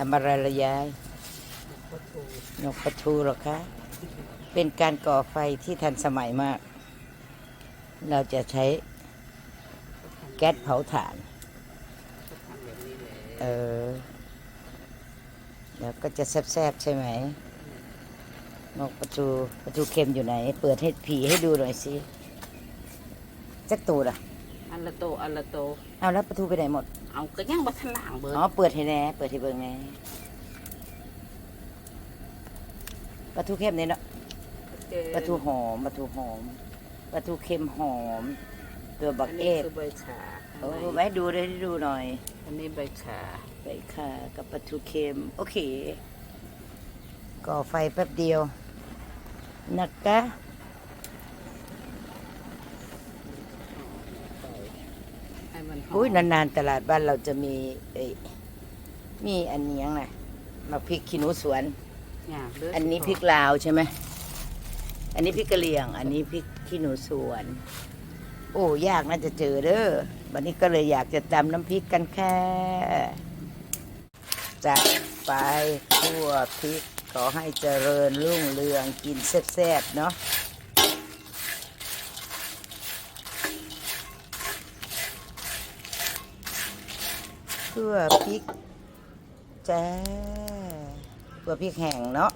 ทำอะไรละยายก็ถูกนกประทูเหรอคะ เป็นการก่อไฟที่ทันสมัยมาก เราจะใช้แก๊สเผาถ่านก็ทำแบบนี้แหละเออ แล้วก็จะแซบๆใช่ไหม นกประตูประตูเค็มอยู่ไหน เปิดให้ผีให้ดูหน่อยสิจักตูดอะ อันละโต อันละโต เอาแล้วประตูไปไหนหมด เอาก็ยังบัทล่างเบิดอ๋อเปิดให้แน่เปิดให้เบิ่งแน่ประตูเค็มเนี่ยเนาะปลาทูหอมปลาทูหอมปลาทูเค็มหอม ตัวบักเออันฟนี้คือใบขาโอ้ไว้ดูได้ดูหน่อย อันนี้ใบขาใส่ค่ะกับปลาทูเค็มโอเคก่อไฟแป๊บเดียวนะคะ ให้มันห อมอุ้ยนานๆตลาดบ้านเราจะมีเอ้ยมีอันนี้ยังไงมาพริกขี้หนูสวนยากเด้อันนี้พริกลาวใช่ไหมอันนี้พริกกะเหรี่ยง อันนี้พริกขี้หนูสวน โอ้ยากน่าจะเจอเด้อวันนี้ก็เลยอยากจะตำน้ำพริกกันแค่จัดไปคั่วพริกขอให้เจริญรุ่งเรืองกินแซ่บๆเนาะ คั่วพริกจ้าคั่วพริกแห้งเนาะ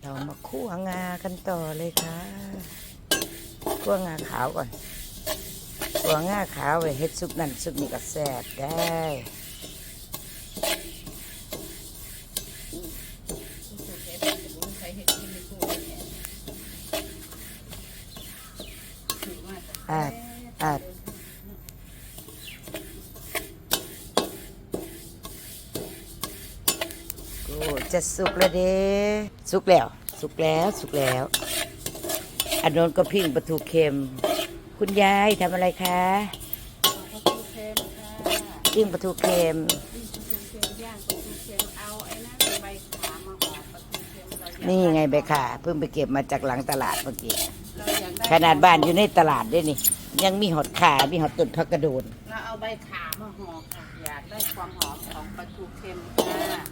เรามาคั่วงากันต่อเลยค่ะคั่วงาขาวก่อนคั่วงาขาวไว้เฮ็ดซุปนั่นซุปนี่ก็แซ่บได้อาดอาดโอ้ จะสุกแล้วเด้สุกแล้ว สุกแล้วสุกแล้วอันโน้นก็พิ้งปลาทูเค็ม คุณยายทำอะไรคะปลาทูเค็มค่ะปิ้งปลาทูเค็มปลาทูเค็มย่างปลาทูเค็มเอาไอ้นั่นใบขามาห่อปลาทูเค็มเราอยากนี่ไงใบขาเพิ่งไปเก็บมาจากหลังตลาดเมื่อกี้เราอยากได้ขนาดบ้านอยู่ในตลาดด้วยนี่ ยังมีหอดขามีหอดต้นพักกระโดนเราเอาใบขามาห่อค่ะอยากได้ความหอมของปลาทูเค็มค่ะที่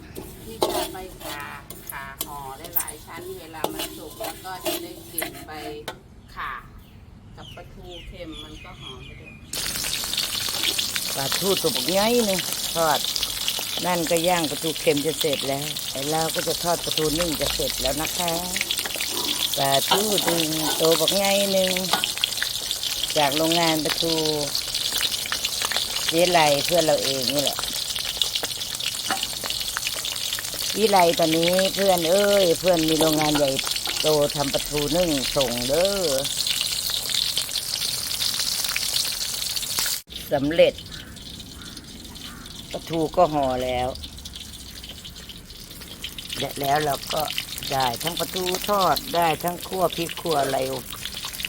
จะใบขาขาห่อได้หลายชั้นเวลามันสุกแล้วก็จะได้กลิ่นใบขากับปลาทูเค็มมันก็หอมไปด้วยปลาทูตัวบกย้อยหนึงทอด นั่นก็ย่างปลาทูเค็มจะเสร็จแล้วไอ้เราก็จะทอดปลาทูนึ่งจะเสร็จแล้วนะคะปลาทูดึงตัวบกย้อยหนึ่งจากโรงงานปลาทูวิไลเพื่อนเราเองนี่แหละ วิไลตอนนี้เพื่อนเอ้ย เพื่อนมีโรงงานใหญ่โตทำปลาทูนึ่งส่งเด้อสำเร็จปลาทูก็ห่อแล้วและแล้วเราก็ได้ทั้งปลาทูทอดได้ทั้งคั่วพริกคั่วอะไร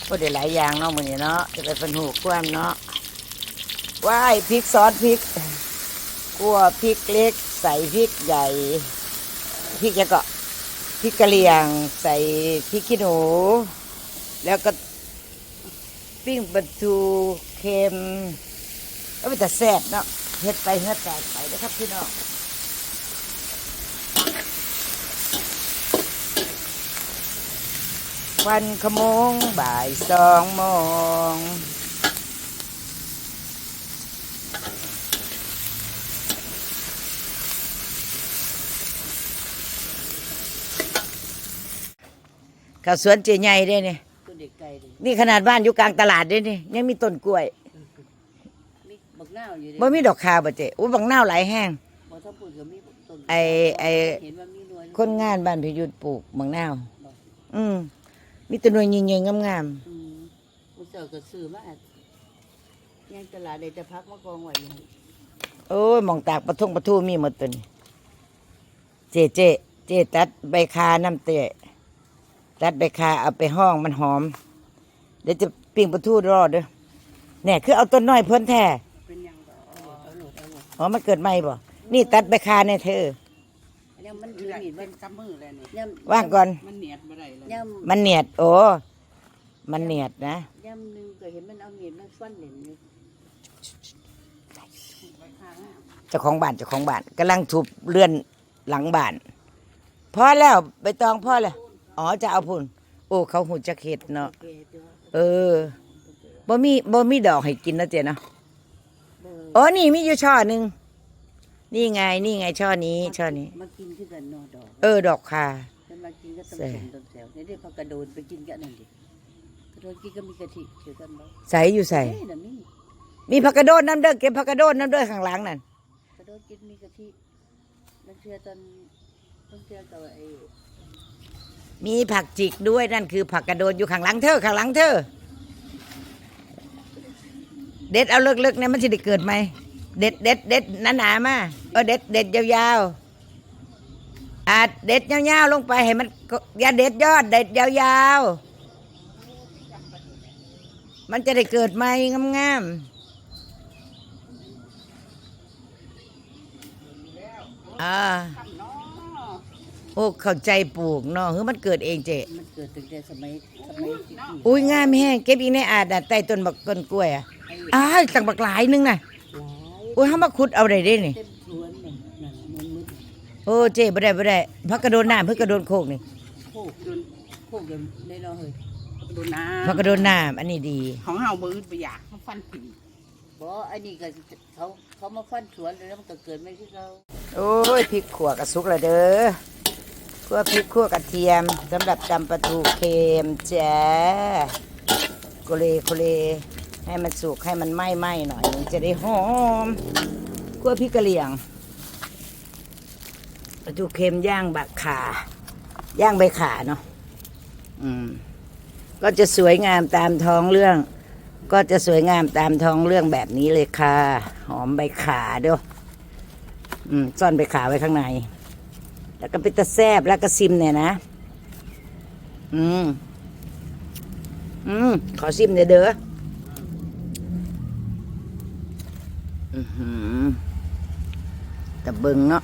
ก็ได้หลายอย่างเนาะมือนี้เนาะจะไปเป็นหูกว้ามเนาะว้ายพริกซอสพริก คั่วพริกเล็ก ใส่พริกใหญ่ พริกแล้วก็พริกกะเหรี่ยง ใส่พริกขี้หนู แล้วก็ปิ้งปลาทูเค็มก็เป็นแต่แซ่บเนาะเฮ็ดไปเฮ็ดแตกไปนะครับพี่น้องวันขโมงบ่ายสองโมง ข้าวสวนเจใหญ่เด้เนี่ยตัวเด็กไก่ดินี่ขนาดบ้านอยู่กลางตลาดเด้นี่ยังมีต้นกล้วยมีบักนาวอยู่ดิบ่มีดอกคาวบ่เจ๊อุ้ยบังนาวหลายแห้ง บ่ถ้าพูดก็มีต้นไอ้ไอ้ เห็นว่ามีหน่วยคนงานบ้านพิยุทธปลูกบังนาวอืมมีแตัวหน่วยใหญ่ๆงามอืมผู้เจ้าก็ซื้อมายังตลาดได้แต่พักมากองไว้อยู่หั่นๆโอ้ยหมองตากปะทงปะทูมีหมดตัวนี้เจเจเจตัดใบคาน้ำเตะ ตัดใบคาเอาไปห้องมันหอม เดี๋ยวจะปิ้งปลาทูรอเด้อเนี่ยคือเอาต้นน้อยเพิ่นแท้เป็นหยังดอกเอาหนูเอาหนูอ๋อมันเกิดใหม่บ่นี่ตัดใบคาในเธอยังมันถือมีดเป็นกำมือเลยนี่ย่ำว่างก่อน มันเหนียดบ่ได้เลยย่มันเนียด โอ้ มันเนียดนะำย่ำหนึ่งก็เห็นมันเอามีดมันฟันเหล่นอยู่ไว้ข้างหน้าเจ้าของบ้านเจ้าของบ้านกำลังทุบเลื่อนหลังบ้านพอแล้วใบตองพอแล้ว อ๋อจะเอาพุ่น โอ้ เขาหูจักเห็ดเนาะเกเด้อเออ บ่มีบ่มีดอกให้กินนะเจ๊เนาะเด้ออ๋อนี่มีอยู่ช่อหนึ่ง นี่ไง นี่ไงช่อนี้ ช่อนี้ มากินคือกันเนอดอก เออ ดอกคาฉันมากินก็ต้มใส่สมต้มแซวนี่ได้พักกระโดนไปกินกันนั่นดิกระโดนกินก็มีกะทิเกี่ยวกันบ่ใส่อยู่ใส่เอ้ยน่ะมีมีผักกระโดดน้ำเด้อเก็บผักกระโดดน้ำเด้อข้างหลังนั่น กระโดนกินมีกะทินั่นเชื่อตอนต้องเชื่อกับไอ้ มีผักจิกด้วยนั่นคือผักกระโดดอยู่ข้างหลังเธอข้างหลังเธอ เด็ดเอาเลิกๆเนี่ยมันจะได้เกิดไหมเด็ดเด็ดเด็ดหนาๆมาเออเด็ดเด็ดยาวๆอาเด็ดยาวๆลงไปให้มันอย่าเด็ดยอดเด็ดยาวๆมันจะได้เกิดไหมงามๆอ่า โอ้เข้าใจปลูกเนาะคือมันเกิดเองเจมันเกิดตั้งแต่สมัยสมัยสิบปีอุ้ยงามแห้งเก็บอีกในอาดน่ะใต้ต้นบักต้นกล้วยอะไอ้อ้ายสั่งบักหลายนึงน่ะหลายอุ้ยเฮามาขุดเอาได้เด้นี่เต็มสวนเนี่ยนั่นมันมืดโอ้เจ๊บ่ได้บ่ได้พักกระโดนน้ำเพิ่นกระโดนโคกนี่โคกโดนโคกโดนได้เนาะเฮ้ยโดนน้พักกระโดนน้ำอันนี้ดีำของเฮาบ่อึดบ่อยากเขาฟันผีบ่อันนี้ก็เขาเขามาฟันสวนแล้วมันก็เกิดไม่ที่เขาโอ้ยพริกขั่วกระสุกแล้วเด้อ ขั่วพริกขั่วกระเทียมสำหรับตำปลาทูเค็มจ้าโกเลโกเลให้มันสุกให้มันไหม้ไหม้หน่อยจะได้หอมขั่วพริกกะเหรี่ยงปลาทูเค็มย่างบักขาย่างใบขาเนาะอืมก็จะสวยงามตามท้องเรื่อง ก็จะสวยงามตามท้องเรื่องแบบนี้เลยค่ะ หอมใบขาเด้วยอืมซ่อนใบขาไว้ข้างใน แล้วก็เป็นตะแซบแล้วก็ซิมเนี่ยนะ อืม อืม ขอซิมเด้อเด้ออือหือตะเบิงเนาะ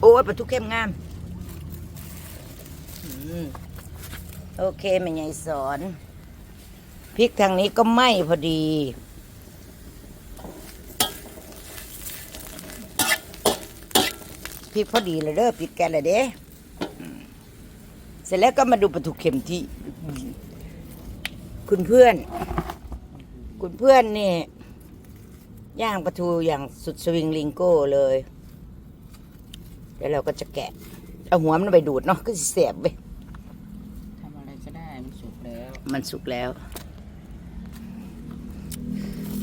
โอ้ยปลาทุกเข้มงามอืมโอเคแม่ใหญ่สอน พริกทางนี้ก็ไหม้พอดี พริกพอดีเลยเด้อพริกแกเลยเด้อืมเสร็จแล้วก็มาดูปลาทูเข็มที่ คุณเพื่อน คุณเพื่อนนี่ย่างปลาทูอย่างสุดสวิงลิงโก้เลยแล้วเราก็จะแกะ เอาหัวมันไปดูดเนาะก็สิเสียบไปทำอะไรก็ได้มันสุกแล้ว มันสุกแล้ว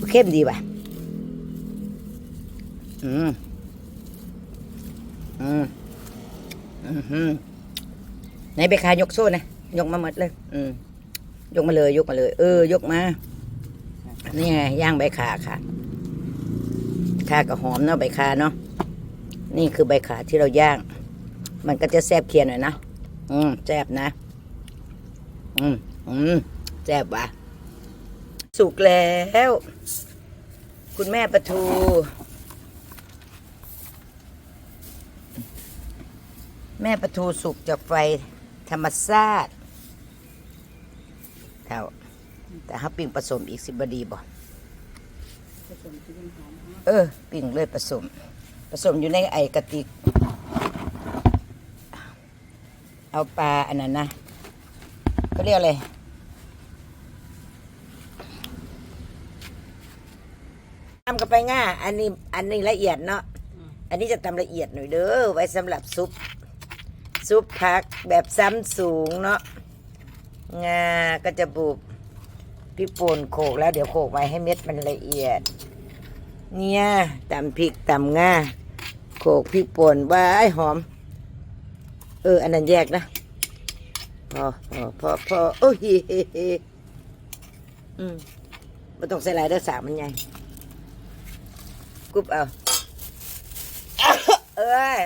เข้มดีป่ะอืม อืมอืมฮึไหนไปขายกโซ่นะยกมาหมดเลย อืมยกมาเลยยกมาเลย เออ ยกมานี่ไงย่างใบขาค่ะขากับหอมเนาะใบขาเนาะนี่คือใบขาที่เราย่าง มันก็จะแซบเคียนหน่อยนะอืมแซบนะ อืมอืมแซ่บว่ะสุกแล้ว คุณแม่ประทู แม่ประทูสุกจากไฟธรรมชาติเท่าแต่ถ้าปิ่งผสมอีกสิบดีบ่ผสมที่มันเออ ปิ่งเลยผสม ผสมอยู่ในไอกระติก เอาปลาอันนั้นนะก็เรียกอะไรทำกันไปง่า อันนี้ อันนี้ละเอียดเนาะ อันนี้จะทำละเอียดหน่อยเด้อ ไว้สำหรับซุป ซุปผักแบบซ้ำสูงเนาะงาก็จะบุบพริกป่นโขกแล้วเดี๋ยวโขกไว้ให้เม็ดมันละเอียด เนี่ยตำพริกตำงาโขกพริกป่นว้ายหอม เออ อันนั้นแยกนะพอพอพอพอโอ้ยอืมไม่ต้องใส่ลายเด้อสามมันใหญ่กรุบเอาเอ้ย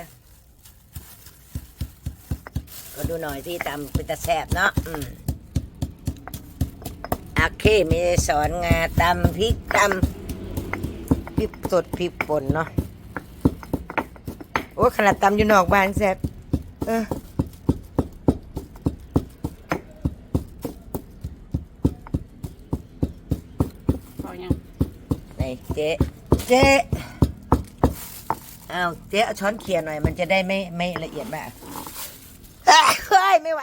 ก็ดูหน่อยที่ตำเป็นตะแสบเนาะอืมโอเคมีสอนงาตำพริกตำพริกสดพริกป่นเนาะโอ้ยขนาดตำอยู่นอกบ้านแซ่บเออพอยังไหนเจ๊เจ๊อ้าวเจ๊เอาช้อนเขี่ยหน่อย มันจะได้ไม่ไม่ละเอียดมาก เฮ้ยไม่ไหว